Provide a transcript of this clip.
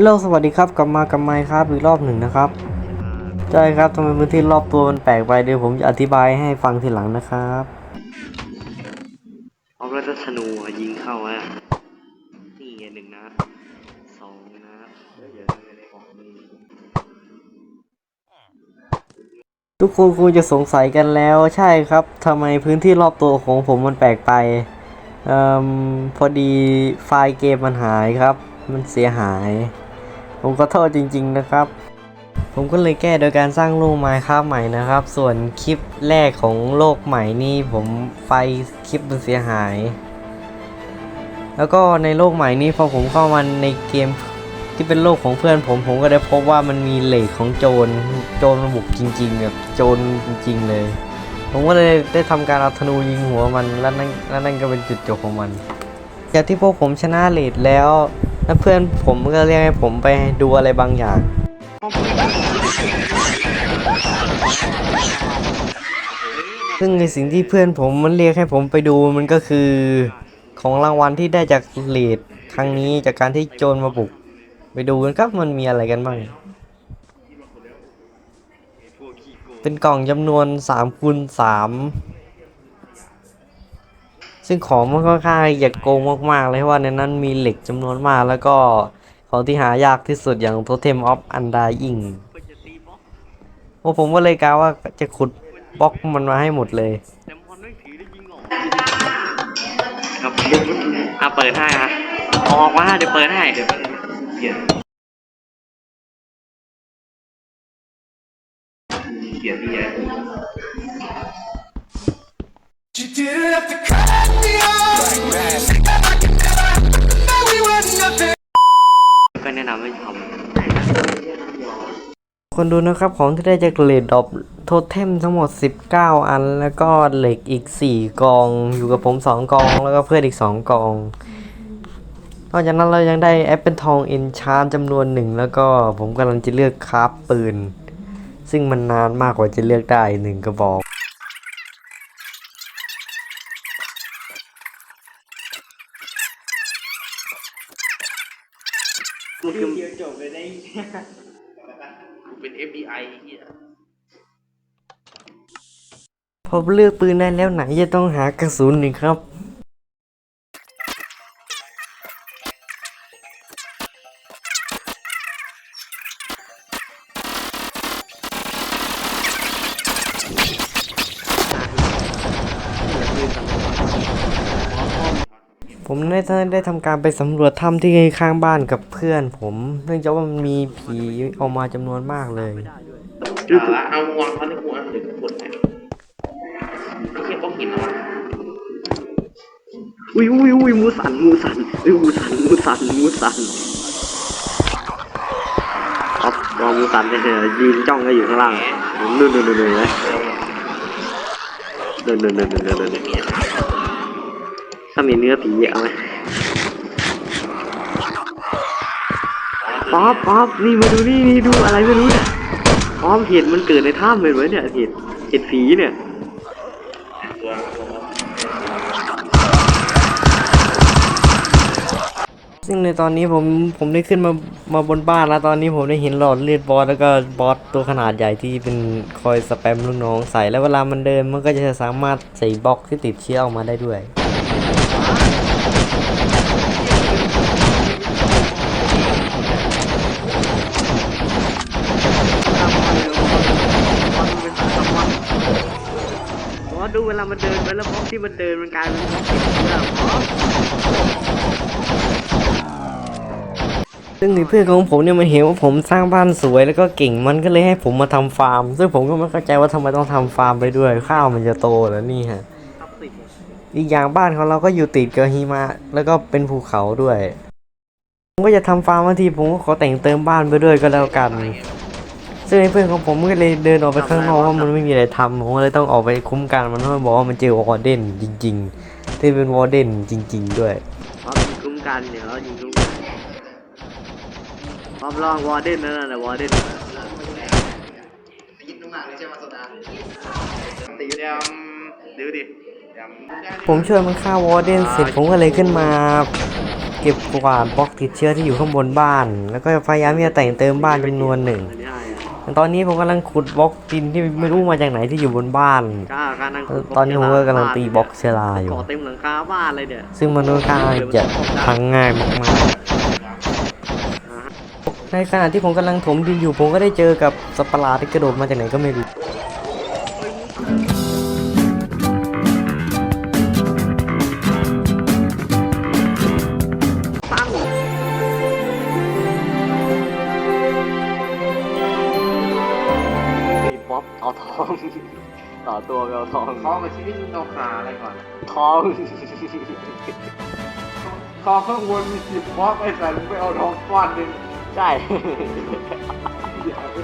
ฮัลโหลสวัสดีครับกลับมากับไมค์ครับอีกรอบหนึ่งนะครับใช่ครับทำไมพื้นที่รอบตัวมันแปลกไปเดี๋ยวผมจะอธิบายให้ฟังทีหลังนะครับเอาแล้วถ้าธนูอะยิงเข้าอะนี่ไงหนึ่งนัดสองนัดเดี๋ยวไม่ได้บอกนี่ทุกคนคงจะสงสัยกันแล้วใช่ครับทำไมพื้นที่รอบตัวของผมมันแปลกไปเอมพอดีไฟล์เกมมันหายครับ มันเสียหาย ผมก็โทษจริง ๆ นะครับ ผมก็เลยแก้โดยการสร้างโลกไมค์ครับใหม่นะครับ ส่วนคลิปแรกของโลกใหม่นี่ผมไฟคลิปมันเสียหาย แล้วก็ในโลกใหม่นี้พอผมเข้ามาในเกมที่เป็นโลกของเพื่อนผมผมก็ได้พบว่ามันมีเหล็กของโจรโจรบุกจริงๆแบบโจรจริง ๆ เลย ผมก็เลยได้ทำการเอาธนูยิงหัวมันแล้วนั่นแล้วนั่นก็เป็นจุดจบของมัน จากที่พวกผมชนะเลดแล้ว แล้วเพื่อนผมก็เรียกให้ผมไปดูอะไรบางอย่าง ซึ่งในสิ่งที่เพื่อนผมมันเรียกให้ผมไปดูมันก็คือ ของรางวัลที่ได้จากเลดครั้งนี้จากการที่โจรมาบุก ไปดูกันครับมันมีอะไรกันบ้าง เป็นกล่องจำนวน3คูณ3 ซึ่งของมันค่อนข้างอยากโกงมากๆเลยเพราะว่าในนั้นมีเหล็กจำนวนมากแล้วก็ของที่หายากที่สุดอย่าง Totem of Undying เพื่อจะตีบล็อกพวกผมก็เลยกล่าวว่าจะขุดบล็อกมันมาให้หมดเลยแต่มอนไม่ถือได้ยิงออกครับอะเปิดให้อะออกมาเดี๋ยวเปิดให้เดี๋ยวเปลี่ยนเปลี่ยนที่ไหน คนดูนะครับของที่ได้จากเลดดอปโทเทมทั้งหมด 19 อัน แล้วก็เหล็กอีก 4 กอง อยู่กับผม 2 กอง แล้วก็เพื่อนอีก 2 กองนอกจากนั้นเรายังได้แอปเปิลทองเอนชานจำนวนหนึ่งแล้วก็ผมกำลังจะเลือกคราฟปืน ซึ่งมันนานมากกว่าจะเลือกได้หนึ่งกระบอกมันคือเดียวจบเลยได้ เป็น FBI เฮียพอเลือกปืนได้แล้วไหนจะต้องหากระสุนหนึ่งครับ ผมได้ได้ทำการไปสำรวจถ้ำที่ข้างบ้านกับเพื่อน ผมเนื่องจากว่ามันมีผีออกมาจำนวนมากเลย เอาวางเขาในหัวหรือกดไหนไม่ใช่ต้องกินหรออุ้ยอุ้ยอุ้ยมูสันมูสันอุ้ยมูสันมูสันมูสันครับรอมูสันเนี่ยยืนจ้องก็อยู่ข้างล่างนู่นนู่นนู่นนู่นเลยนู่นนู่นนู่นนู่นนู่นามีเนื้อผีเอาไหมป๊อปป๊อปนี่มาดูนี่นี่ดูอะไรไม่รู้เนี่ยอ๋อเห็ดมันเกิดในถ้ำเลยเว้ยเนี่ยเห็ดเห็ดผีเนี่ยซึ่งในตอนนี้ผมผมได้ขึ้นมามาบนบ้านแล้วตอนนี้ผมได้เห็นหลอดเลือดบอสแล้วก็บอสตัวขนาดใหญ่ที่เป็นคอยสแปมลูกน้องใส่แล้วเวลามันเดินมันก็จะสามารถใส่บล็อกที่ติดเชื้อออกมาได้ด้วย บอสดู เวลามันเดินไปแล้วบล็อกที่มันเดินมันกลายเป็นบล็อกที่เชื่อมอซึ่งเพื่อนของผมเนี่ยมันเห็นว่าผมสร้างบ้านสวยแล้วก็เก่งมันก็เลยให้ผมมาทำฟาร์ม ซึ่งผมก็ไม่เข้าใจว่าทำไมต้องทำฟาร์มไปด้วยข้าวมันจะโตแล้วนี่ฮะอีกอย่างบ้านของเราก็อยู่ติดกับหิมะแล้วก็เป็นภูเขาด้วย ผมก็จะทำฟาร์มบางทีผมก็ขอแต่งเติมบ้านไปด้วยก็แล้วกัน ซึ่งไอ้เพื่อนของผมก็เลยเดินออกไปข้างนอกเพราะมันไม่มีอะไรทำผมก็เลยต้องออกไปคุ้มกันมันเพราะมันบอกว่ามันเจอวอร์เดนจริงๆที่เป็นวอร์เดนจริง ๆ ด้วยบอสยิงคุ้มกันเดี๋ยวยิงคุ้มกันบอสลองวอร์เดนนั่นแหละวอร์เดนกินนุ่มหนักเลยใช่ไหมโซดาตีเดียมดูดิผมช่วยมันฆ่าวอร์เดนเสร็จผมก็เลยขึ้นมาเก็บกวาดบล็อกติดเชื้อที่อยู่ข้างบนบ้าน แล้วก็พยายามที่จะแต่งเติมบ้านจำนวนหนึ่ง ตอนนี้ผมกำลังขุดบล็อกดินที่ไม่รู้มาจากไหนที่อยู่บนบ้าน กล้าการนั่งขุดตอนนี้ผมก็กำลังตีบล็อกเชลาอยู่ ก่อเต็มหลังคาบ้านเลยเนี่ยซึ่งมันค่อนข้างจะพังง่ายมากๆในขณะที่ผมกำลังถมดินอยู่ผมก็ได้เจอกับสัตว์ประหลาดที่กระโดดมาจากไหนก็ไม่รู้ ต่อตัวไปเอาทองทองกับชีวิตมึงเอาขาอะไรก่อนทอง ทองข้างบนมีสิบบล็อกไอ้สันไปเอาทองก้อนหนึ่ง ใช่อย่าไป